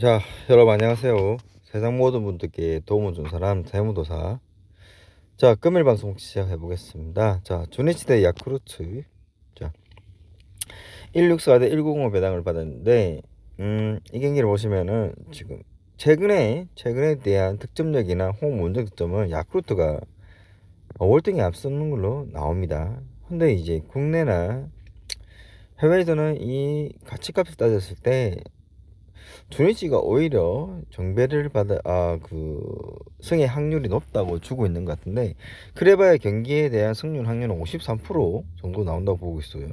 자, 여러분 안녕하세요. 세상 모든 분들께 도움을 준 사람 세무도사. 자, 금일 방송 시작해 보겠습니다. 자, 주니치대 야쿠르트. 자, 164대105 배당을 받았는데 음, 이 경기를 보시면은 지금 최근에 최근에 대한 득점력이나 홈 원정 득점은 야쿠르트가 월등히 앞서는 걸로 나옵니다. 근데 이제 국내나 해외에서는 이 가치값을 따졌을 때 주니치가 오히려 정배를 받아 아 그 승의 확률이 높다고 주고 있는 것 같은데 그래봐야 경기에 대한 승률 확률은 53% 정도 나온다고 보고 있어요.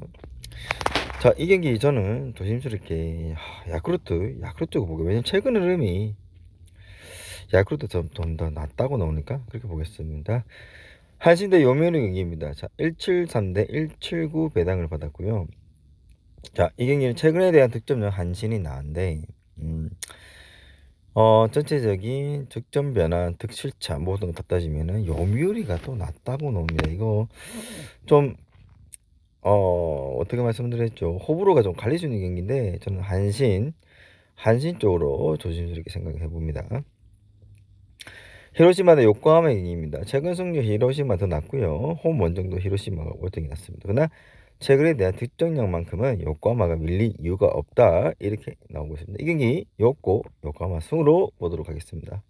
자 이 경기 저는 조심스럽게 하, 야쿠르트 야쿠르트가 보게 왜냐면 최근 흐름이 야쿠르트 좀더 낫다고 나오니까 그렇게 보겠습니다. 한신 대 요미우리 경기입니다. 자 173대 179 배당을 받았고요. 자 이 경기는 최근에 대한 득점력 한신이 나은데 음, 어, 전체적인 득점 변화, 득실차 모든 것 따지면은 요미우리가 또 낫다고 나옵니다. 이거 좀 어, 어떻게 말씀드렸죠? 호불호가 좀 갈리주는 경기인데 저는 한신 한신 쪽으로 조심스럽게 생각해 봅니다. 히로시마 대 요코하마 경기입니다. 최근 승률 히로시마 더 낫고요. 홈 원정도 히로시마가 월등히 낫습니다. 그러나 최근에 대한 득점력만큼은 요코하마가 밀릴 이유가 없다 이렇게 나오고 있습니다. 이 경기 요코 요코하마 승으로 보도록 하겠습니다.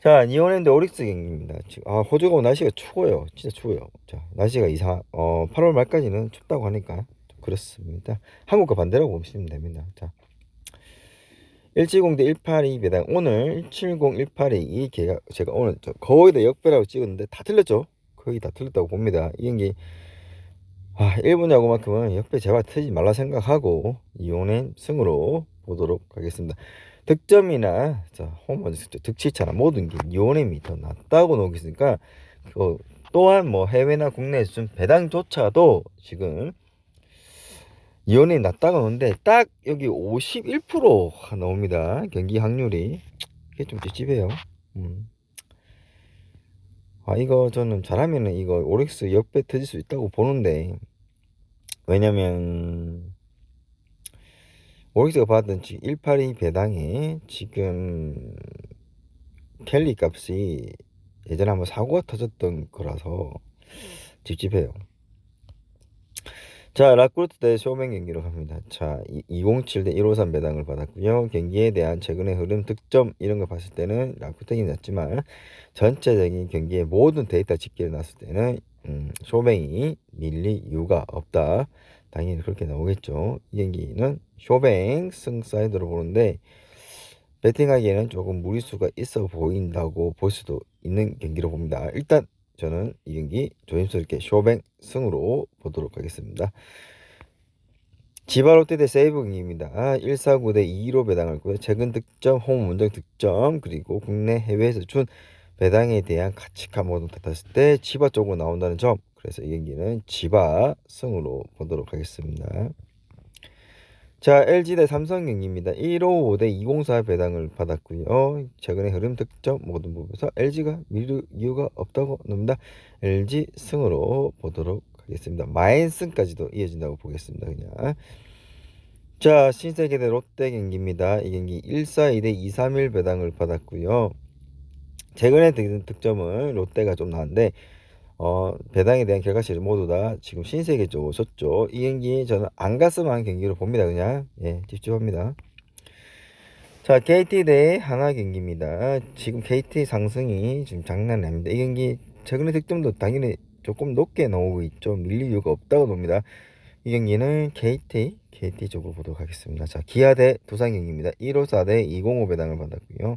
자 니온랜드 오릭스 경기입니다. 아 호주가 오늘 날씨가 추워요. 진짜 추워요. 자 날씨가 이상 어 8월 말까지는 춥다고 하니까 좀 그렇습니다. 한국과 반대라고 보시면 됩니다. 자 170 대 182 배당 오늘 170 182이 개가 제가 오늘 거의 다 역배라고 찍었는데 다 틀렸죠. 거의 다 틀렸다고 봅니다. 이 경기 아, 1분 야구만큼은 역배 제발 트지 말라 생각하고 이혼의 승으로 보도록 하겠습니다. 득점이나 자, 홈런 득치차나 모든 게 이혼엠이 더 낫다고 나오고 있으니까 그 또한 뭐 해외나 국내에서 좀 배당조차도 지금 이혼이 낮다고 나오는데 딱 여기 51% 나옵니다. 경기 확률이 이게 좀 찝찝해요. 음. 아 이거 저는 잘하면은 이거 오릭스 역배 터질 수 있다고 보는데 왜냐면 오릭스가 받은 182 배당에 지금 켈리 값이 예전에 한번 사고가 터졌던 거라서 찝찝해요. 자, 라쿠르트 대 쇼맨 경기로 갑니다. 자, 207 대 153 배당을 받았고요. 경기에 대한 최근의 흐름, 득점 이런 거 봤을 때는 라쿠르트이 낫지만 전체적인 경기의 모든 데이터 집계를 놨을 때는 음, 쇼뱅이 밀릴 이유가 없다. 당연히 그렇게 나오겠죠. 이 경기는 쇼뱅 승 사이드로 보는데 배팅하기에는 조금 무리수가 있어 보인다고 볼 수도 있는 경기로 봅니다. 일단 저는 이 경기 조심스럽게 쇼뱅 승으로 보도록 하겠습니다. 지바 롯데 대 세이브 경기입니다. 149 대 2로 배당을 했고요. 최근 득점, 홈 원정 득점, 그리고 국내 해외에서 준 배당에 대한 가치가 모두 탓했을 때 지바 쪽으로 나온다는 점. 그래서 이 경기는 지바 승으로 보도록 하겠습니다. 자, LG 대 삼성 경기입니다. 155대 204 배당을 받았고요. 최근에 흐름 득점 모든 부분에서 LG가 미룰 이유가 없다고 봅니다. LG 승으로 보도록 하겠습니다. 마인승까지도 이어진다고 보겠습니다. 그냥. 자, 신세계 대 롯데 경기입니다. 이 경기 142대 231 배당을 받았고요. 최근에 득점은 롯데가 좀 나은데 어, 배당에 대한 결과치를 모두 다 지금 신세계 쪽으로 섰죠. 이 경기 저는 안 갔으면 경기로 봅니다. 그냥 예, 찝찝합니다. 자, KT 대 하나 경기입니다. 지금 KT 상승이 지금 장난 아닙니다. 이 경기 최근에 득점도 당연히 조금 높게 나오고 있죠. 밀릴 이유가 없다고 봅니다. 이 경기는 KT, KT 쪽으로 보도록 하겠습니다. 자, 기아 대 두산 경기입니다. 154 대 205 배당을 받았고요.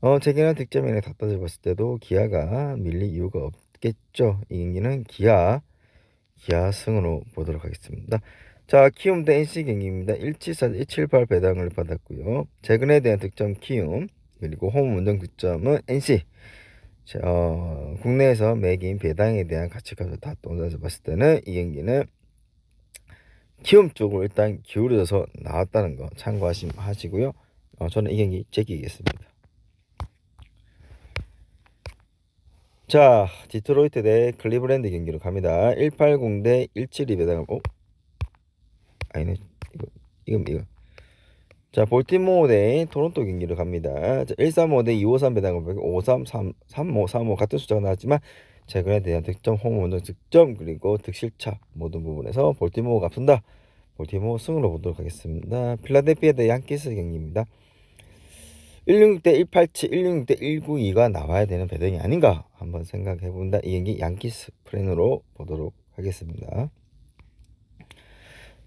어, 재개나 득점이나 다 따져봤을 때도 기아가 밀릴 이유가 없겠죠. 이 경기는 기아, 기아 승으로 보도록 하겠습니다. 자, 키움 대 NC 경기입니다. 174, 178 배당을 받았고요. 최근에 대한 득점 키움, 그리고 홈 운동 득점은 NC. 자, 어, 국내에서 매긴 배당에 대한 가치값을 다 떠나서 봤을 때는 이 경기는 키움 쪽으로 일단 기울여져서 나왔다는 거 참고하시고요. 어, 저는 이 경기 제끼겠습니다. 자, 디트로이트 대 클리브랜드 경기로 갑니다. 180 대 172 배당을 어? 아니네. 이거 이거 이거. 자, 볼티모어 대 토론토 경기를 갑니다. 자, 135 대 253 배당을 보고 533, 35, 35 같은 숫자가 나왔지만 최근에 대한 득점, 홈런도 득점 그리고 득실차 모든 부분에서 볼티모어가 앞선다. 볼티모어 승으로 보도록 하겠습니다. 필라델피아 대 양키스 경기입니다. 166 대 187, 166 대 192가 나와야 되는 배당이 아닌가 한번 생각해 본다. 이 경기 양키 스 프렌으로 보도록 하겠습니다.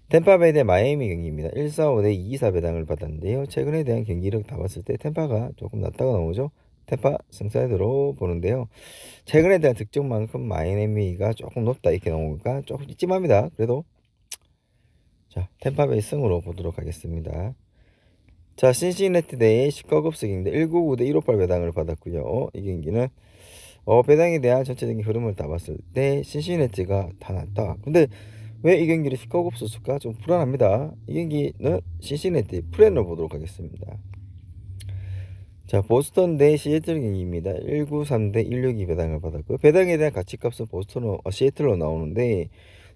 템파베이 대 마이애미 경기입니다. 145대224 배당을 받았는데요. 최근에 대한 경기력 다 봤을 때 템파가 조금 낮다고 나오죠. 템파 승사이드로 보는데요. 최근에 대한 득점만큼 마이애미가 조금 높다 이렇게 나오니까 조금 찜찜합니다. 그래도 자 템파베이 승으로 보도록 하겠습니다. 자 신시내티 대 시카고급스 경기인데 199대158 배당을 받았고요. 이 경기는 어, 배당에 대한 전체적인 흐름을 다 봤을 때 신시내티가 다 낫다. 근데 왜 이 경기를 시카고급스 수가 좀 불안합니다. 이 경기는 신시내티 프렌으로 보도록 하겠습니다. 자 보스턴 대 시애틀 경기입니다. 193대 162 배당을 받았고 배당에 대한 가치값은 보스턴 어, 시애틀로 나오는데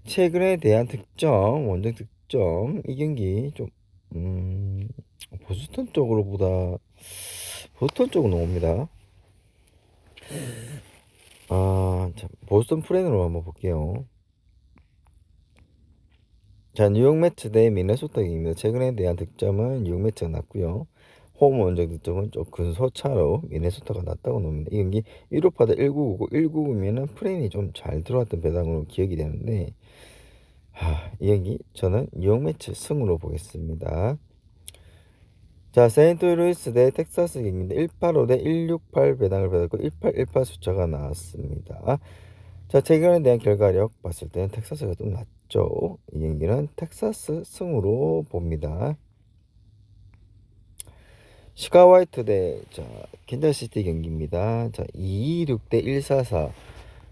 최근에 대한 득점 원정 득점 이 경기 좀 음, 보스턴 쪽으로 보다 보스턴 쪽으로 나옵니다. 아, 자, 보스턴 프렌으로 한번 볼게요. 자, 뉴욕 매츠 대 미네소타 경기입니다. 최근에 대한 득점은 뉴욕 매츠가 났고요. 홈 원정 득점은 좀 근소차로 미네소타가 났다고 놉니다. 이 경기 1호파 대 1999, 199면은 프렌이 좀 잘 들어왔던 배당으로 기억이 되는데 하, 이 경기 저는 뉴욕 매츠 승으로 보겠습니다. 자, 세인트루이스 대 텍사스 경기인데 185 대 168 배당을 받았고 1818 숫자가 나왔습니다. 자, 최근에 대한 결과력 봤을 때는 텍사스가 좀 낫죠. 이 경기는 텍사스 승으로 봅니다. 시카 화이트 대 자, 캔자시티 경기입니다. 자, 226 대 144.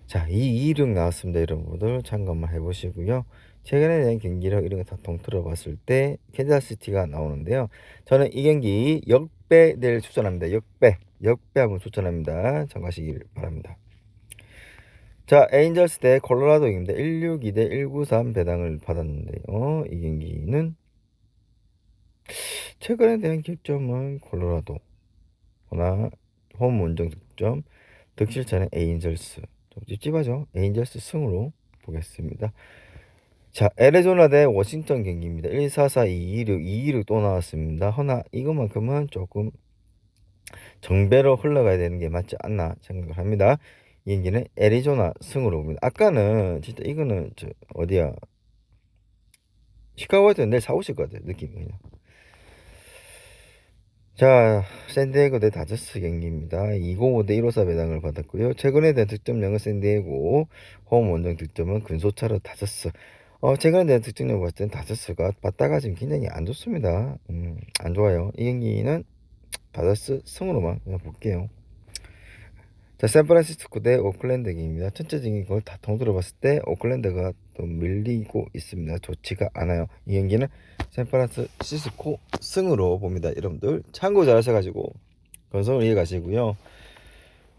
자, 226 나왔습니다. 여러분들 참고만 해 보시고요. 최근에 대한 경기력 이런 거다 통틀어 봤을 때 캔자시티가 나오는데요. 저는 이 경기 역배를 추천합니다. 역배. 역배 한번 추천합니다. 참고하시길 바랍니다. 자, 에인절스 대 콜로라도입니다. 162 대 193 배당을 받았는데요. 이 경기는 최근에 대한 득점은 콜로라도 허나 홈 원정 득점 득실차는 에인절스 좀 찝찝하죠 에인절스 승으로 보겠습니다 자 애리조나 대 워싱턴 경기입니다. 144 226 226 또 나왔습니다. 허나 이것만큼은 조금 정배로 흘러가야 되는 게 맞지 않나 생각을 합니다. 이 경기는 애리조나 승으로 봅니다. 아까는 진짜 이거는 저 어디야? 시카고에서 내일 사오실 것 같아요 느낌이 그냥. 자, 샌디에고 대 다저스 경기입니다. 205 대 154 배당을 받았고요. 최근에 대한 득점량은 샌디에고, 홈 원정 득점은 근소차로 다저스. 어, 최근에 대한 득점량 봤을 땐 다저스가 바다가 지금 굉장히 안 좋습니다. 음, 안 좋아요. 이 경기는 다저스 승으로만 그냥 볼게요. 자, 샌프란시스코 대 오클랜드 경기입니다. 전체적인 걸 다 통틀어 봤을 때 오클랜드가 또 밀리고 있습니다. 좋지가 않아요. 이 경기는 샌프란시스코 승으로 봅니다. 여러분들 참고 잘하셔가지고 건성을 이해가시고요.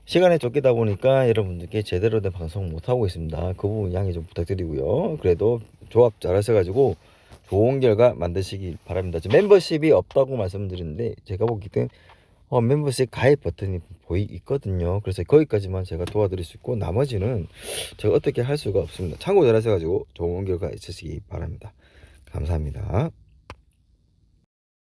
시간에 쫓기다 보니까 여러분들께 제대로 된 방송 못하고 있습니다. 그 부분 양해 좀 부탁드리고요. 그래도 조합 잘 하셔가지고 좋은 결과 만드시기 바랍니다. 지금 멤버십이 없다고 말씀드렸는데 제가 보기엔 어, 멤버십 가입 버튼이 보이 있거든요. 그래서 거기까지만 제가 도와드릴 수 있고 나머지는 제가 어떻게 할 수가 없습니다. 참고 잘 하셔가지고 좋은 결과 있으시기 바랍니다. 감사합니다.